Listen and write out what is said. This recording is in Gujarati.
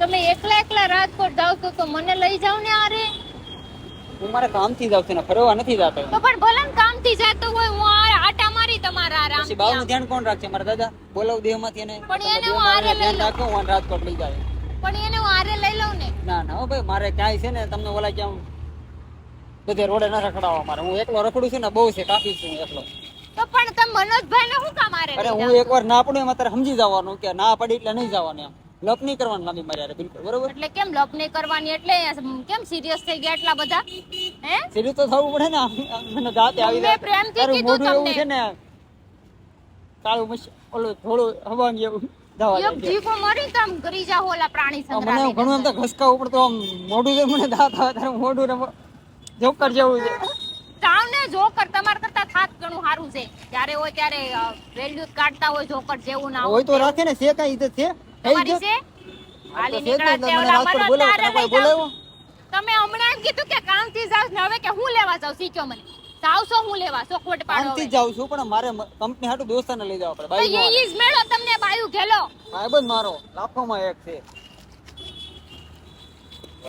તમે એકલા એકલા રાજકોટ જાવ છો તો મને લઈ જાવ ને આરે. હું મારા કામથી જાવ છું ને ફરવા નથી જતો. તો પણ ભલે ને કામથી જતો હોય હું આ આટા મારી તમારા આરામ પછી બાવનું ધ્યાન કોણ રાખશે? મારા દાદા? બોલાવ દેહમાંથી એને. પણ એને હું આરે લઈ રાખો હું રાજકોટ લઈ જાય પણ એને હું આરે લઈ લઉં ને. ના ના ભાઈ મારે ક્યાંય છે ને તમને ઓલા ક્યાં બધે રોડે ન રખડાવવા મારે. હું એકલો રખડું છું ને બહુ છે કાફી છું એકલો. તો પણ તમે મનોજભાઈ ને શું કામ આરે અરે હું એકવાર ના પડું એમાં તારે સમજી જવાનું કે ના પડી એટલે નહીં જવાનું એમ. લપ નહીં કરવાનું લાંબી મારી બિલકુલ બરોબર? એટલે કેમ લપ નહીં કરવાની? એટલે કેમ સિરિયસ થઈ ગયા એટલા બધા? હે? સિરિયસ તો થવું પડે ને મને દાંતે આવી જાય. પ્રેમથી કીધું તમને. છે ને કાળું મસ ઓલું થોડું હવાંગ એવું એક જીવો મરી તમ કરી જા હોલા પ્રાણી આ મને સંગ્રહાલય ઘણું એમ તો ઘસકા ઉપર તો મોઢું જે મને દાંત આવે તારું મોઢું ને જોકર જેવું છે. તાવને જોકર તમારા કરતા થાક ઘણું સારું છે. જ્યારે હોય ત્યારે વેલ્યુ કાઢતા હોય જોકર જેવું ના હોય તો રાખે ને છે કઈ ઇજ્જત છે. તમારી? છે? હાલી નીકળ્યા મને તારે લઈ જાઓ. તમે હમણાં એમ કીધું કે જાવ ને હવે કે હું લેવા જાવ શીખ્યો મને. જાવશો હું લેવા પાડો આમથી હવે. જાઉં છું પણ મારે કંપની હાટુ દોસ્તાને લઈ જવા પડે તો એ ઈજ મેળો તમને બાયું ઘેલો. ભાઈબંધ મારો લાખોમાં એક છે.